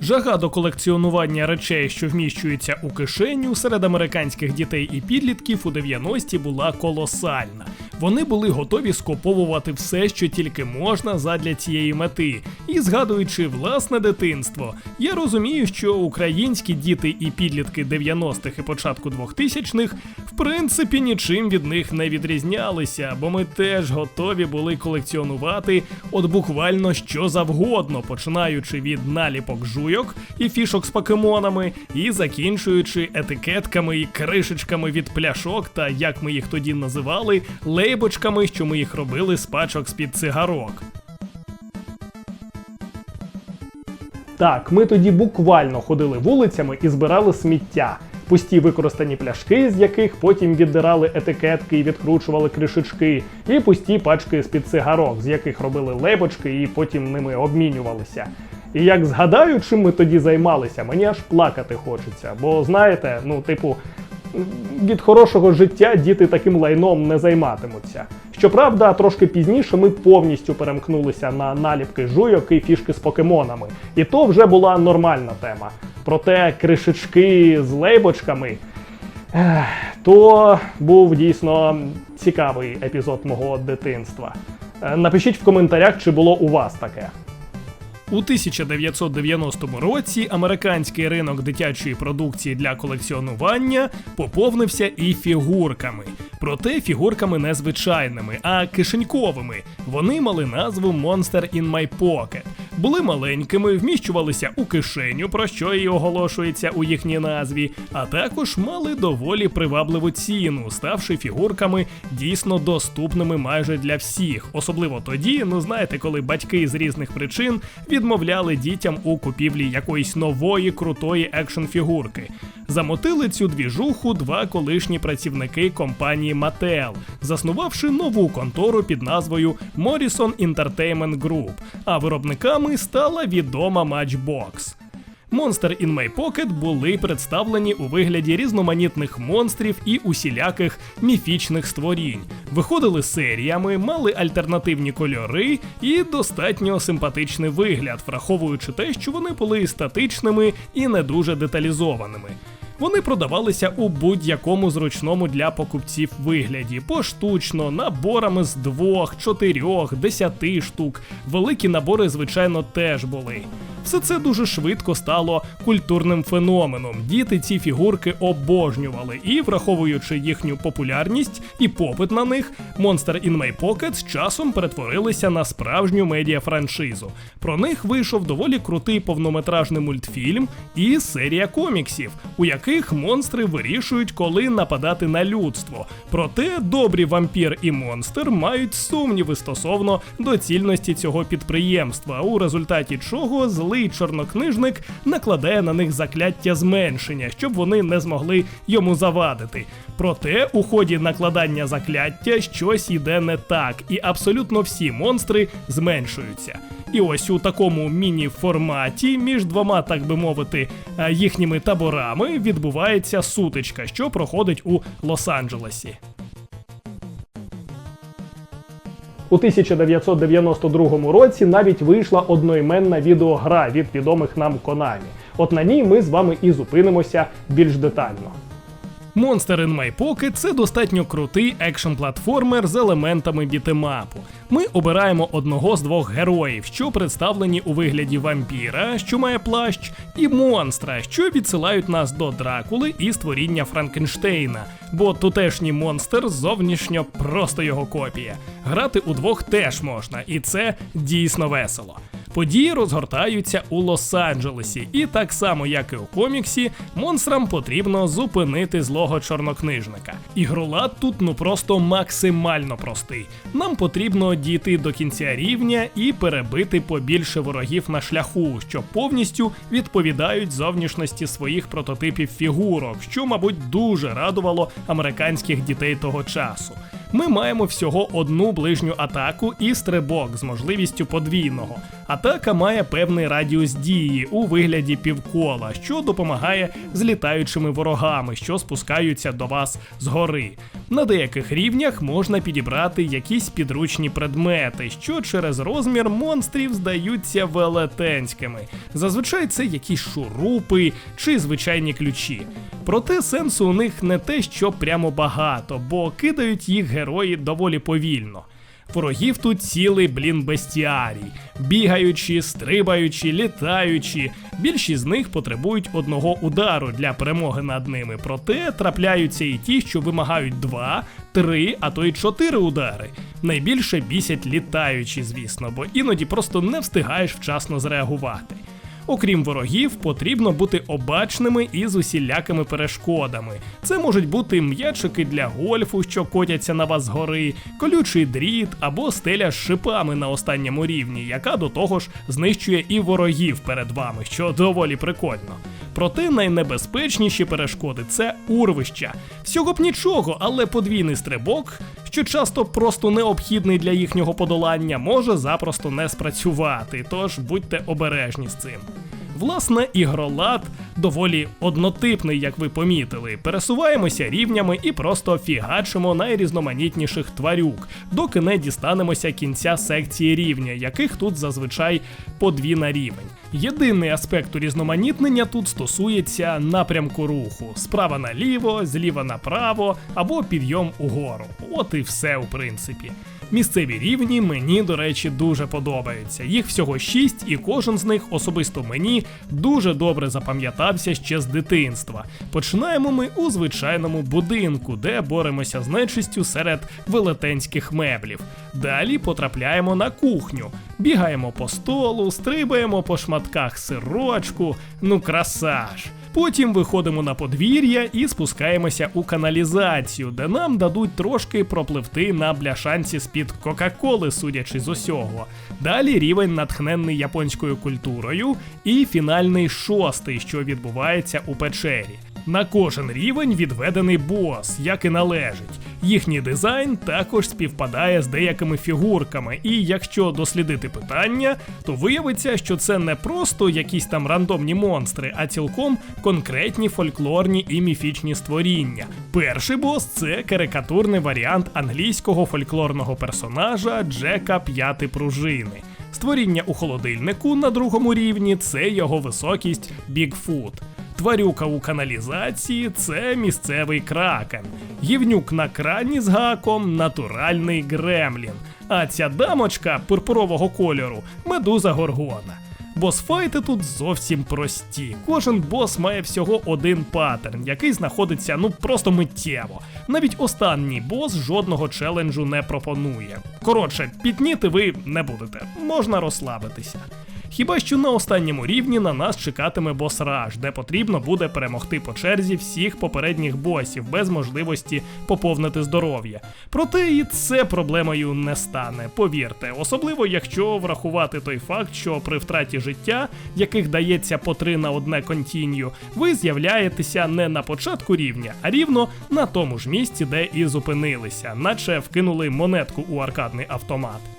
Жага до колекціонування речей, що вміщуються у кишеню, серед американських дітей і підлітків у 90-ті була колосальна. Вони були готові скуповувати все, що тільки можна задля цієї мети. І згадуючи власне дитинство, я розумію, що українські діти і підлітки 90-х і початку 2000-х в принципі нічим від них не відрізнялися, бо ми теж готові були колекціонувати от буквально що завгодно, починаючи від наліпок жуйок і фішок з покемонами, і закінчуючи етикетками і кришечками від пляшок, та як ми їх тоді називали, лейбочками, що ми їх робили з пачок з-під цигарок. Так, ми тоді буквально ходили вулицями і збирали сміття. Пусті використані пляшки, з яких потім віддирали етикетки і відкручували кришечки, і пусті пачки з-під цигарок, з яких робили лейбочки і потім ними обмінювалися. І як згадаю, чим ми тоді займалися, мені аж плакати хочеться. Бо знаєте, ну, типу, від хорошого життя діти таким лайном не займатимуться. Щоправда, трошки пізніше ми повністю перемкнулися на наліпки жуйок і фішки з покемонами. І то вже була нормальна тема. Проте кришечки з лейбочками. То був дійсно цікавий епізод мого дитинства. Е, Напишіть в коментарях, чи було у вас таке. У 1990 році американський ринок дитячої продукції для колекціонування поповнився і фігурками. Проте фігурками не звичайними, а кишеньковими. Вони мали назву Monster in My Pocket. Були маленькими, вміщувалися у кишеню, про що і оголошується у їхній назві, а також мали доволі привабливу ціну, ставши фігурками дійсно доступними майже для всіх, особливо тоді, ну знаєте, коли батьки з різних причин відмовляли дітям у купівлі якоїсь нової крутої екшн фігурки. Замотили цю двіжуху два колишні працівники компанії Mattel, заснувавши нову контору під назвою Morrison Entertainment Group, а виробниками стала відома Matchbox. Monster in My Pocket були представлені у вигляді різноманітних монстрів і усіляких міфічних створінь. Виходили серіями, мали альтернативні кольори і достатньо симпатичний вигляд, враховуючи те, що вони були статичними і не дуже деталізованими. Вони продавалися у будь-якому зручному для покупців вигляді, поштучно, наборами з двох, чотирьох, десяти штук. Великі набори, звичайно, теж були. Все це дуже швидко стало культурним феноменом. Діти ці фігурки обожнювали, і, враховуючи їхню популярність і попит на них, Monster in My Pocket з часом перетворилися на справжню медіафраншизу. Про них вийшов доволі крутий повнометражний мультфільм і серія коміксів, у яких монстри вирішують, коли нападати на людство. Проте добрі вампір і монстр мають сумніви стосовно доцільності цього підприємства, у результаті чого злий чорнокнижник накладає на них закляття зменшення, щоб вони не змогли йому завадити. Проте у ході накладання закляття щось йде не так, і абсолютно всі монстри зменшуються. І ось у такому міні-форматі між двома, так би мовити, е, їхніми таборами відбувається сутичка, що проходить у Лос-Анджелесі. У 1992 році навіть вийшла одноіменна відеогра від відомих нам Konami. От на ній ми з вами і зупинимося більш детально. Monster in My Pocket – це достатньо крутий екшн-платформер з елементами бітемапу. Ми обираємо одного з двох героїв, що представлені у вигляді вампіра, що має плащ, і монстра, що відсилають нас до Дракули і створіння Франкенштейна. Бо тутешній монстр зовнішньо просто його копія. Грати удвох теж можна, і це дійсно весело. Події розгортаються у Лос-Анджелесі, і так само, як і у коміксі, монстрам потрібно зупинити злого чорнокнижника. Ігролад тут ну просто максимально простий. Нам потрібно дійти до кінця рівня і перебити побільше ворогів на шляху, що повністю відповідають зовнішності своїх прототипів фігурок, що, мабуть, дуже радувало американських дітей того часу. Ми маємо всього одну ближню атаку і стрибок з можливістю подвійного. Атака має певний радіус дії у вигляді півкола, що допомагає з літаючими ворогами, що спускаються до вас згори. На деяких рівнях можна підібрати якісь підручні предмети, що через розмір монстрів здаються велетенськими. Зазвичай це якісь шурупи чи звичайні ключі. Проте сенсу у них не те, що прямо багато, бо кидають їх герої доволі повільно. Ворогів тут цілий блін бестіарій, бігаючі, стрибаючі, літаючі. Більшість з них потребують одного удару для перемоги над ними. Проте трапляються і ті, що вимагають два, три, а то й чотири удари. Найбільше бісять літаючі, звісно, бо іноді просто не встигаєш вчасно зреагувати. Окрім ворогів, потрібно бути обачними і з усілякими перешкодами. Це можуть бути м'ячики для гольфу, що котяться на вас гори, колючий дріт або стеля з шипами на останньому рівні, яка до того ж знищує і ворогів перед вами, що доволі прикольно. Проте найнебезпечніші перешкоди це урвища. Всього б нічого, але подвійний стрибок, що часто просто необхідний для їхнього подолання, може запросто не спрацювати, тож будьте обережні з цим. Власне, ігролад доволі однотипний, як ви помітили. Пересуваємося рівнями і просто фігачимо найрізноманітніших тварюк, доки не дістанемося кінця секції рівня, яких тут зазвичай по дві на рівень. Єдиний аспект урізноманітнення тут стосується напрямку руху: справа наліво, зліва направо або підйом угору. От і все, у принципі. Місцеві рівні мені, до речі, дуже подобаються. Їх всього шість, і кожен з них особисто мені дуже добре запам'ятався ще з дитинства. Починаємо ми у звичайному будинку, де боремося з нечистю серед велетенських меблів. Далі потрапляємо на кухню, бігаємо по столу, стрибаємо по шматках сирочку. Ну краса ж. Потім виходимо на подвір'я і спускаємося у каналізацію, де нам дадуть трошки пропливти на бляшанці з-під Кока-Коли, судячи з усього. Далі рівень натхненний японською культурою, і фінальний шостий, що відбувається у печері. На кожен рівень відведений бос, як і належить. Їхній дизайн також співпадає з деякими фігурками, і якщо дослідити питання, то виявиться, що це не просто якісь там рандомні монстри, а цілком конкретні фольклорні і міфічні створіння. Перший бос це карикатурний варіант англійського фольклорного персонажа Джека П'яти Пружини. Створіння у холодильнику на другому рівні це його високість Бігфут. Тварюка у каналізації це місцевий кракен. Гівнюк на крані з гаком натуральний гремлін. А ця дамочка пурпурового кольору медуза горгона. Босфайти тут зовсім прості. Кожен бос має всього один паттерн, який знаходиться ну просто миттєво. Навіть останній бос жодного челенджу не пропонує. Коротше, пітніти ви не будете, можна розслабитися. Хіба що на останньому рівні на нас чекатиме бос-раш, де потрібно буде перемогти по черзі всіх попередніх босів без можливості поповнити здоров'я. Проте і це проблемою не стане, повірте, особливо якщо врахувати той факт, що при втраті життя, яких дається по три на одне контінью, ви з'являєтеся не на початку рівня, а рівно на тому ж місці, де і зупинилися, наче вкинули монетку у аркадний автомат.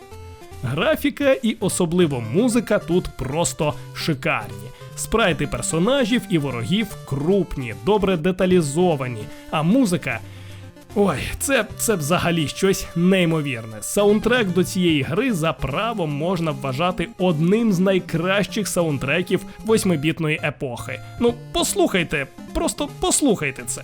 Графіка і особливо музика тут просто шикарні. Спрайти персонажів і ворогів крупні, добре деталізовані, а музика. Ой, це, це взагалі щось неймовірне. Саундтрек до цієї гри за правом можна вважати одним з найкращих саундтреків восьмибітної епохи. Ну, послухайте, просто послухайте це.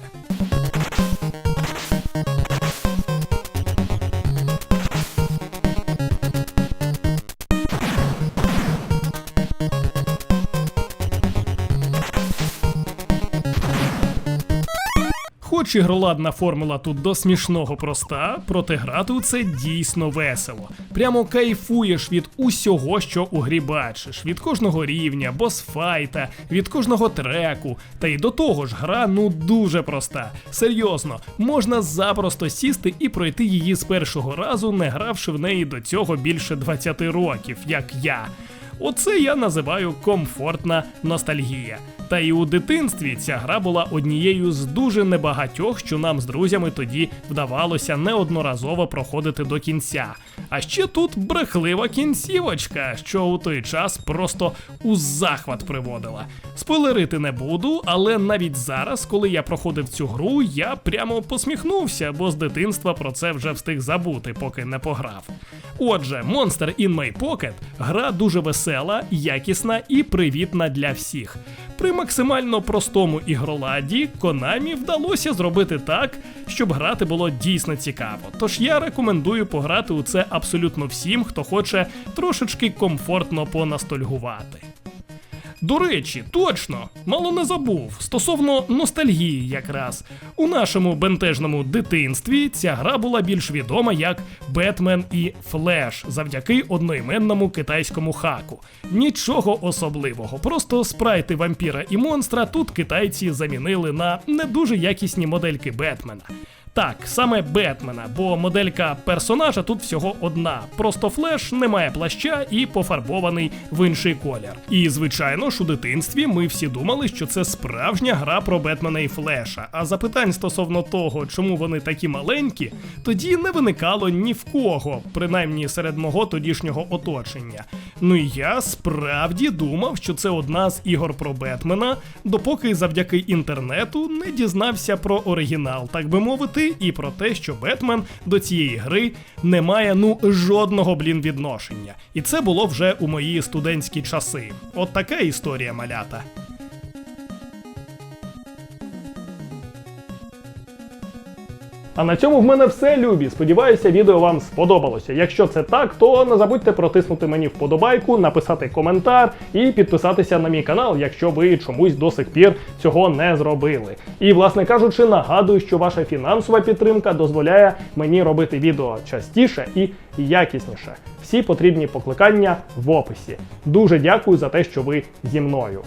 Хоч ігроладна формула тут до смішного проста, проте грати у це дійсно весело. Прямо кайфуєш від усього, що у грі бачиш, від кожного рівня, босфайта, від кожного треку. Та й до того ж, гра ну дуже проста. Серйозно, можна запросто сісти і пройти її з першого разу, не гравши в неї до цього більше 20 років, як я. Оце я називаю комфортна ностальгія. Та і у дитинстві ця гра була однією з дуже небагатьох, що нам з друзями тоді вдавалося неодноразово проходити до кінця. А ще тут брехлива кінцівочка, що у той час просто у захват приводила. Спойлерити не буду, але навіть зараз, коли я проходив цю гру, я прямо посміхнувся, бо з дитинства про це вже встиг забути, поки не пограв. Отже, Monster in My Pocket гра дуже весела, якісна і привітна для всіх. При максимально простому ігроладі Konami вдалося зробити так, щоб грати було дійсно цікаво. Тож я рекомендую пограти у це абсолютно всім, хто хоче трошечки комфортно понастольгувати. До речі, точно, мало не забув. Стосовно ностальгії, якраз у нашому бентежному дитинстві ця гра була більш відома як Бетмен і Флеш завдяки одноіменному китайському хаку. Нічого особливого, просто спрайти вампіра і монстра тут китайці замінили на не дуже якісні модельки Бетмена. Так, саме Бетмена, бо моделька персонажа тут всього одна. Просто флеш не має плаща і пофарбований в інший колір. І звичайно ж у дитинстві ми всі думали, що це справжня гра про Бетмена і Флеша. А запитань стосовно того, чому вони такі маленькі, тоді не виникало ні в кого, принаймні серед мого тодішнього оточення. Ну і я справді думав, що це одна з ігор про Бетмена, допоки завдяки інтернету не дізнався про оригінал, так би мовити, і про те, що Бетмен до цієї гри не має ну жодного блін відношення. І це було вже у мої студентські часи. От така історія малята. А на цьому в мене все, любі. Сподіваюся, відео вам сподобалося. Якщо це так, то не забудьте протиснути мені вподобайку, написати коментар і підписатися на мій канал, якщо ви чомусь до сих пір цього не зробили. І, власне кажучи, нагадую, що ваша фінансова підтримка дозволяє мені робити відео частіше і якісніше. Всі потрібні покликання в описі. Дуже дякую за те, що ви зі мною.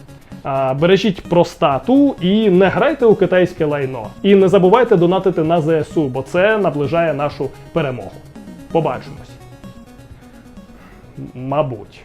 Бережіть простату і не грайте у китайське лайно. І не забувайте донатити на ЗСУ, бо це наближає нашу перемогу. Побачимось. Мабуть.